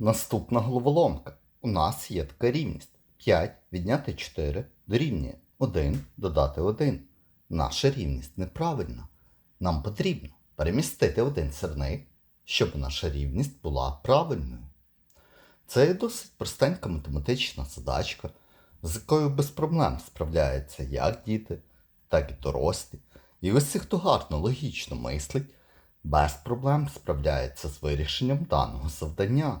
Наступна головоломка. У нас є така рівність. 5 відняти 4 дорівнює 1 додати 1. Наша рівність неправильна. Нам потрібно перемістити один сірник, щоб наша рівність була правильною. Це є досить простенька математична задачка, з якою без проблем справляються як діти, так і дорослі. І усі, хто гарно логічно мислить, без проблем справляється з вирішенням даного завдання.